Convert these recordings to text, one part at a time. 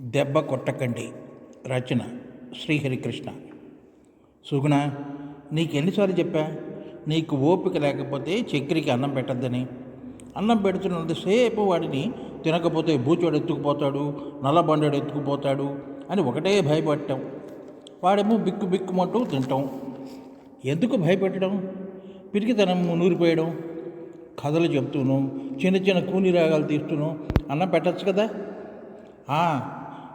దెబ్బ కొట్టకండి రచన శ్రీహరికృష్ణ. సుగుణ నీకు ఎన్నిసార్లు చెప్పా? నీకు ఓపిక లేకపోతే చక్రికి అన్నం పెట్టద్దని. అన్నం పెడుతున్నంతసేపు వాడిని తినకపోతే బూచోడు ఎత్తుకుపోతాడు నల్లబండోడు ఎత్తుకుపోతాడు అని ఒకటే భయపెట్టాం వాడేమో బిక్కు బిక్కుమంటూ తింటాం. ఎందుకు భయపెట్టడం? పిరికితనం నూరిపోయడం. కథలు చెప్తూను చిన్న చిన్న కూని రాగాలు తీస్తూను అన్నం పెట్టచ్చు కదా?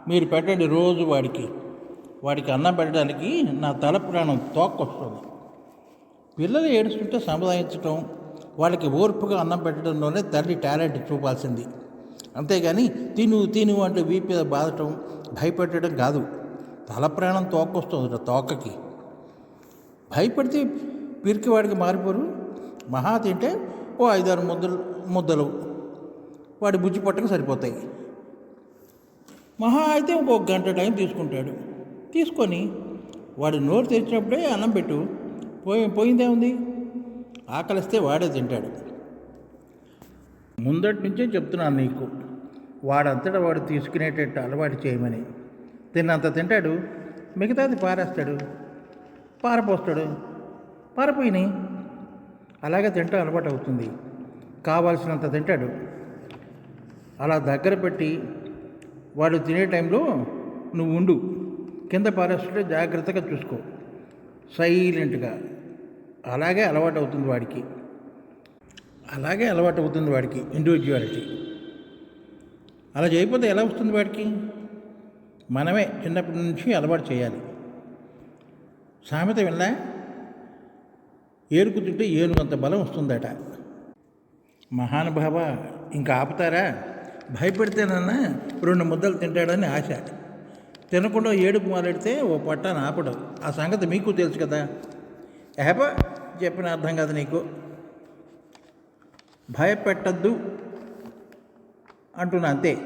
మీరు పెట్టండి రోజు వాడికి. వాడికి అన్నం పెట్టడానికి నా తల ప్రాణం తోక్కొస్తుంది. పిల్లలు ఏడుస్తుంటే సంప్రదాయించటం వాళ్ళకి ఓర్పుగా అన్నం పెట్టడంలోనే తల్లి టాలెంట్ చూపాల్సింది. అంతేగాని తిను తిను అంటూ వీపు బాధటం భయపెట్టడం కాదు. తల ప్రాణం తోక్కొస్తుంది తోకకి. భయపడితే పిరికి వాడికి మారిపోరు. మహా తింటే ఓ ఐదారు ముద్దలు ముద్దలు. వాడి బుజ్జి పట్టకు సరిపోతాయి. మహా అయితే ఒక గంట టైం తీసుకుంటాడు. తీసుకొని వాడు నోరు తెరిచినప్పుడే అన్నం పెట్టు. పోయి పోయిందేముంది? ఆకలిస్తే వాడే తింటాడు. ముందటి నుంచే చెప్తున్నాను నీకు. వాడంతటా వాడు తీసుకునేటట్టు అలవాటు చేయమని. తిన్నంత తింటాడు. మిగతాది పారేస్తాడు. పారపోస్తాడు. పారపోయినాయి అలాగే తింటా అలవాటు అవుతుంది. కావాల్సినంత తింటాడు. అలా దగ్గర పెట్టి వాడు తినే టైంలో నువ్వు ఉండు. కింద పారేస్తుంటే జాగ్రత్తగా చూసుకో. సైలెంట్గా. అలాగే అలవాటు అవుతుంది వాడికి. అలాగే అలవాటు అవుతుంది వాడికి ఇండివిజువాలిటీ అలా చేయకపోతే ఎలా వస్తుంది వాడికి? మనమే చిన్నప్పటి నుంచి అలవాటు చేయాలి. సామెత విన్నా ఏరుకు తింటే ఏనుగంత బలం వస్తుందట. మహానుభావ ఇంకా ఆపుతారా? భయపెడితేనన్నా రెండు ముద్దలు తింటాడని ఆశ. తినకుండా ఏడుపు మొదలెడితే ఓ పట్టాను ఆపడం. ఆ సంగతి మీకు తెలుసు కదా. ఏప చెప్పిన అర్థం కదా నీకు. భయపెట్టద్దు అంటున్నా అంతే.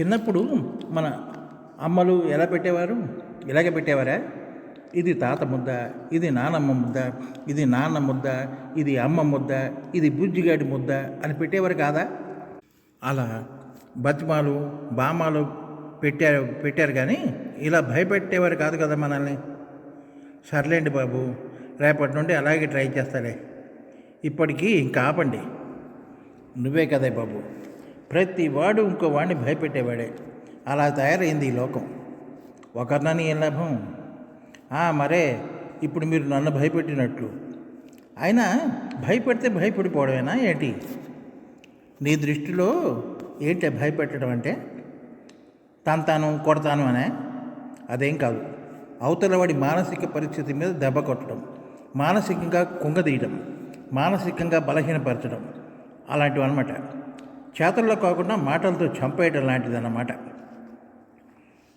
చిన్నప్పుడు మన అమ్మలు ఎలా పెట్టేవారు? ఇలాగే పెట్టేవారా? ఇది తాత ముద్ద ఇది నానమ్మ ముద్ద ఇది నాన్న ముద్ద ఇది అమ్మ ముద్ద ఇది బుజ్జిగాడి ముద్ద అని పెట్టేవారు కాదా? అలా బతిమాలు బామాలు పెట్టారు పెట్టారు కానీ ఇలా భయపెట్టేవారు కాదు కదా మనల్ని. సర్లేండి బాబు రేపటి నుండి అలాగే ట్రై చేస్తాలే. ఇప్పటికీ ఇంకా ఆపండి. నువ్వే కదా బాబు. ప్రతి వాడు ఇంకో వాడిని భయపెట్టేవాడే. అలా తయారైంది ఈ లోకం. ఒకరినని ఏం లాభం? మరే ఇప్పుడు మీరు నన్ను భయపెట్టినట్లు. అయినా భయపెడితే భయపడిపోవడమేనా ఏంటి? నీ దృష్టిలో ఏంటి భయపెట్టడం అంటే? తంతాను కొడతాను అనే? అదేం కాదు. అవతల వాడి మానసిక పరిస్థితి మీద దెబ్బ కొట్టడం మానసికంగా కుంగదీయడం మానసికంగా బలహీనపరచడం అలాంటివి అనమాట చేతల్లో కాకుండా మాటలతో చంపేయడం లాంటిదన్నమాట.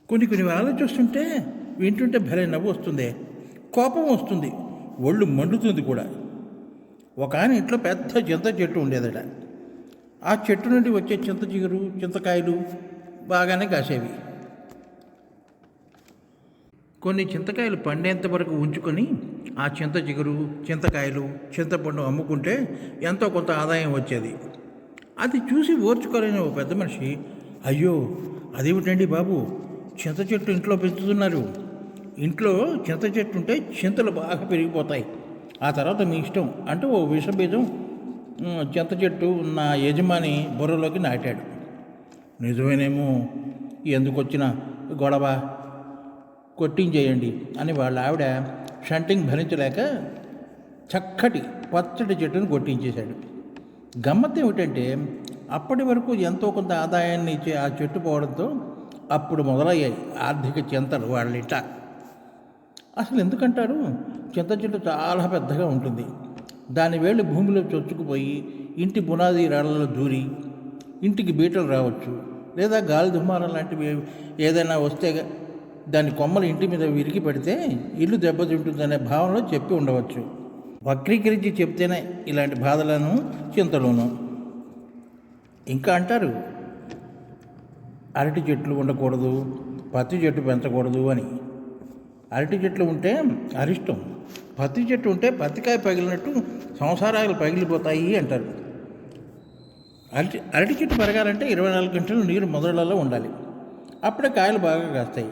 కొన్ని కొన్ని ఆలోచిస్తుంటే వింటుంటే భలే నవ్వు వస్తుంది. కోపం వస్తుంది. ఒళ్ళు మండుతుంది కూడా. ఒక ఆయన ఇంట్లో పెద్ద చింత చెట్టు ఉండేదట. ఆ చెట్టు నుండి వచ్చే చింత చిగురు చింతకాయలు బాగానే కాసేవి. కొన్ని చింతకాయలు పండేంత వరకు ఉంచుకొని ఆ చింత చిగురు చింతకాయలు చింతపండు అమ్ముకుంటే ఎంతో కొంత ఆదాయం వచ్చేది. అది చూసి ఓర్చుకోలేని ఓ పెద్ద మనిషి అయ్యో అదేమిటండి బాబు? చింత చెట్టు ఇంట్లో పెంచుతున్నారు. ఇంట్లో చింత చెట్టు ఉంటే చింతలు బాగా పెరిగిపోతాయి. ఆ తర్వాత మీ ఇష్టం అంటే ఓ విషబీజం చెత్త చింత చెట్టు నా యజమాని బుర్రలోకి నాటాడు. నిజమేనేమో ఎందుకు వచ్చిన గొడవ? కొట్టించేయండి అని వాళ్ళ ఆవిడ షంటింగ్ భరించలేక చక్కటి పచ్చటి చెట్టును కొట్టించేశాడు. గమ్మత్ ఏమిటంటే అప్పటి వరకు ఎంతో కొంత ఆదాయాన్ని ఇచ్చే ఆ చెట్టు పోవడంతో అప్పుడు మొదలయ్యాయి ఆర్థిక చింతలు వాళ్ళిట అసలు ఎందుకంటారు? చింత చెట్టు చాలా పెద్దగా ఉంటుంది. దాని వేళ్ళు భూమిలో చొచ్చుకుపోయి ఇంటి పునాది రాళ్ళలో దూరి ఇంటికి బీటలు రావచ్చు. లేదా గాలి దుమారం లాంటివి ఏదైనా వస్తే దాని కొమ్మలు ఇంటి మీద విరిగి పెడితే ఇల్లు దెబ్బతింటుందనే భావనలో చెప్పి ఉండవచ్చు. వక్రీకరించి చెప్తేనే ఇలాంటి బాధలను చింతలోను. ఇంకా అంటారు అరటి చెట్లు ఉండకూడదు పత్తి చెట్టు పెంచకూడదు అని. అరటి చెట్లు ఉంటే అరిష్టం. పత్తి చెట్టు ఉంటే పత్తికాయ పగిలినట్టు సంసారాలు పగిలిపోతాయి అంటారు. అరటి అరటి చెట్టు పెరగాలంటే ఇరవై నాలుగు గంటలు నీరు మొదలలో ఉండాలి. అప్పుడే కాయలు బాగా కాస్తాయి.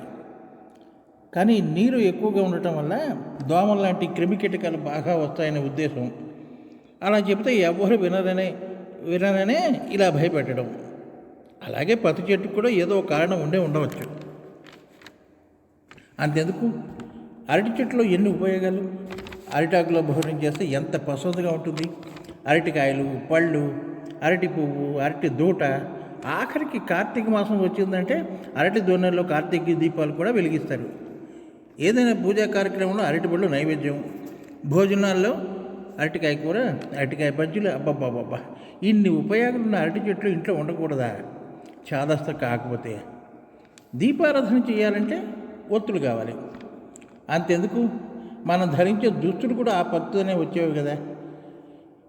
కానీ నీరు ఎక్కువగా ఉండటం వల్ల దోమల లాంటి క్రిమి కీటకాలు బాగా వస్తాయనే ఉద్దేశం. అలా చెప్తే ఎవరు వినరనే వినరనే ఇలా భయపెట్టడం. అలాగే పత్తి చెట్టుకు కూడా ఏదో ఒక కారణం ఉండే ఉండవచ్చు. అంతెందుకు? అరటి చెట్టులో ఎన్ని ఉపయోగాలు? అరిటాకులో భోజనం చేస్తే ఎంత పసందుగా ఉంటుంది? అరటికాయలు పళ్ళు అరటి పువ్వు అరటి దూట. ఆఖరికి కార్తీక మాసం వచ్చిందంటే అరటి దోణెల్లో కార్తీక దీపాలు కూడా వెలిగిస్తారు. ఏదైనా పూజా కార్యక్రమంలో అరటి పళ్ళు నైవేద్యం. భోజనాల్లో అరటికాయ కూర అరటికాయ బజ్జీలు అబ్బబ్బబ్బబ్బా. ఇన్ని ఉపయోగాలు ఉన్న అరటి చెట్లు ఇంట్లో ఉండకూడదా? చాదస్త కాకపోతే. దీపారాధన చేయాలంటే ఒత్తులు కావాలి. అంతెందుకు? మనం ధరించే దుస్తులు కూడా ఆ పద్ధతినే వచ్చేవి కదా.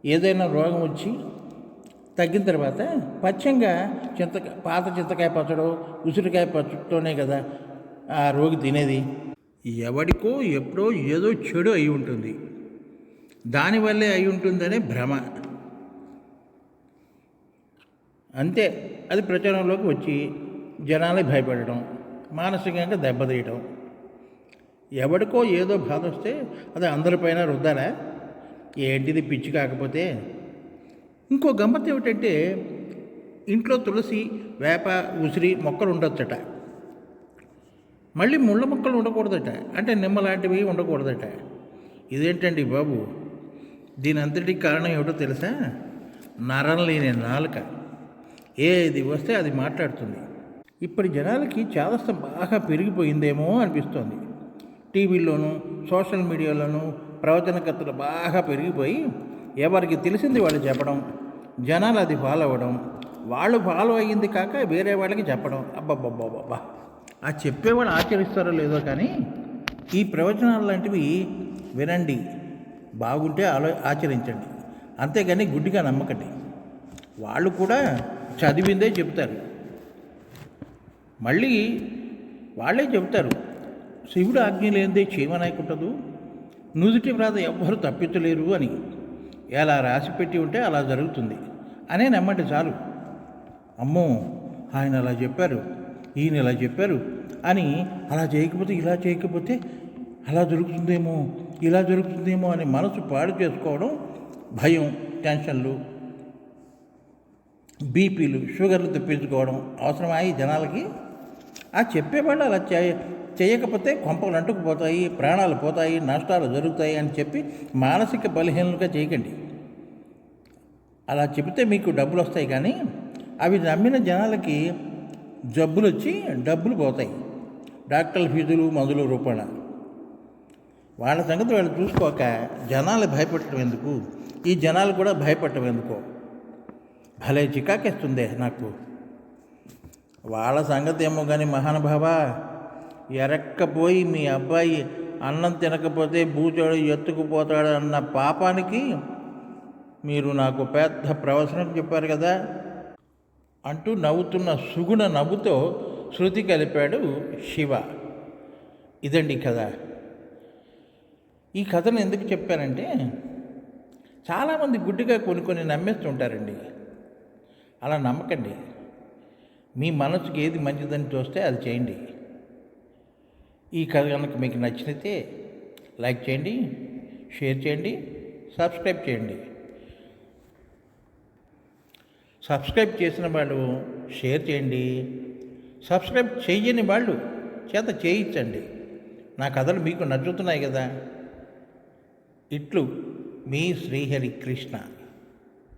ఏదైనా రోగం వచ్చి తగ్గిన తర్వాత పచ్చంగా చింతకాయ పాత చింతకాయ పచ్చడో ఉసిరికాయ పచ్చడితోనే కదా ఆ రోగి తినేది. ఎవడికో ఎప్పుడో ఏదో చెడు అయి ఉంటుంది. దానివల్లే అయి ఉంటుందనే భ్రమ. అంతే అది ప్రచారంలోకి వచ్చి జనాలకు భయపెట్టడం మానసికంగా దెబ్బతీయటం. ఎవడికో ఏదో బాధ వస్తే అది అందరిపైన రుద్దాలా? ఏంటిది పిచ్చి కాకపోతే? ఇంకో గమ్మత్ ఏమిటంటే ఇంట్లో తులసి వేప ఉసిరి మొక్కలు ఉండొచ్చట. మళ్ళీ ముళ్ళ మొక్కలు ఉండకూడదట. అంటే నిమ్మ లాంటివి ఉండకూడదట. ఇదేంటండి బాబు? దీని అంతటికి కారణం ఏమిటో తెలుసా? నరం లేని నాలుక. ఏది వస్తే అది మాట్లాడుతుంది. ఇప్పటి జనాలకి చాదస్తం బాగా పెరిగిపోయిందేమో అనిపిస్తోంది. టీవీల్లోనూ సోషల్ మీడియాలోనూ ప్రవచనకర్తలు బాగా పెరిగిపోయి ఎవరికి తెలిసింది వాళ్ళు చెప్పడం జనాలు అది ఫాలో అవ్వడం వాళ్ళు ఫాలో అయ్యింది కాక వేరే వాళ్ళకి చెప్పడం. అబ్బబ్బబ్బబ్బా ఆ చెప్పేవాళ్ళు ఆచరిస్తారో లేదో కానీ ఈ ప్రవచనాలు లాంటివి వినండి. బాగుంటే ఆలో ఆచరించండి. అంతేగాని గుడ్డిగా నమ్మకండి. వాళ్ళు కూడా చదివిందే చెప్తారు మళ్ళీ వాళ్ళే చెప్తారు శివుడు ఆజ్ఞ లేనిదే చీమనాయకుంటదు నుదుటి వ్రాత ఎవ్వరు తప్పితలేరు అని. ఎలా రాసి పెట్టి ఉంటే అలా జరుగుతుంది. అనే నమ్మండి చాలు. అమ్మో ఆయన అలా చెప్పారు ఈయన ఇలా చెప్పారు అని అలా చేయకపోతే ఇలా చేయకపోతే అలా దొరుకుతుందేమో ఇలా జరుగుతుందేమో అని మనసు పాడు చేసుకోవడం భయం టెన్షన్లు బీపీలు షుగర్లు తెప్పించుకోవడం అవసరమా ఈ జనాలకి? ఆ చెప్పేవాళ్ళు అలా చే చేయకపోతే కొంపలు అంటుకుపోతాయి ప్రాణాలు పోతాయి నష్టాలు జరుగుతాయి అని చెప్పి మానసిక బలహీనలుగా చేయకండి. అలా చెబితే మీకు డబ్బులు వస్తాయి కానీ అవి నమ్మిన జనాలకి జబ్బులు వచ్చి డబ్బులు పోతాయి. డాక్టర్ల ఫీజులు మందుల రూపాన వాళ్ళ సంగతి వాళ్ళు చూసుకోక జనాలు భయపెట్టడం ఎందుకు? ఈ జనాలు కూడా భయపెట్టడం ఎందుకో? భలే చికాకేస్తుందే నాకు. వాళ్ళ సంగతి ఏమో కానీ మహానుభావ ఎరక్కపోయి మీ అబ్బాయి అన్నం తినకపోతే బూచోడు ఎత్తుకుపోతాడు అన్న పాపానికి మీరు నాకు పెద్ద ప్రవచనం చెప్పారు కదా. అంటూ నవ్వుతున్న సుగుణ నవ్వుతో శృతి కలిపాడు శివ. ఇదండి కథ. ఈ కథను ఎందుకు చెప్పానంటే చాలామంది గుడ్డిగా కొన్ని కొన్ని నమ్మేస్తుంటారండి. అలా నమ్మకండి. మీ మనసుకి ఏది మంచిదని చూస్తే అది చేయండి. ఈ కథ కనుక మీకు నచ్చినైతే లైక్ చేయండి షేర్ చేయండి సబ్స్క్రైబ్ చేయండి. సబ్స్క్రైబ్ చేసిన వాళ్ళు షేర్ చేయండి సబ్స్క్రైబ్ చేయని వాళ్ళు చేత చేయించండి. నా కథలు మీకు నచ్చుతున్నాయి కదా. ఇట్లు మీ శ్రీహరి కృష్ణ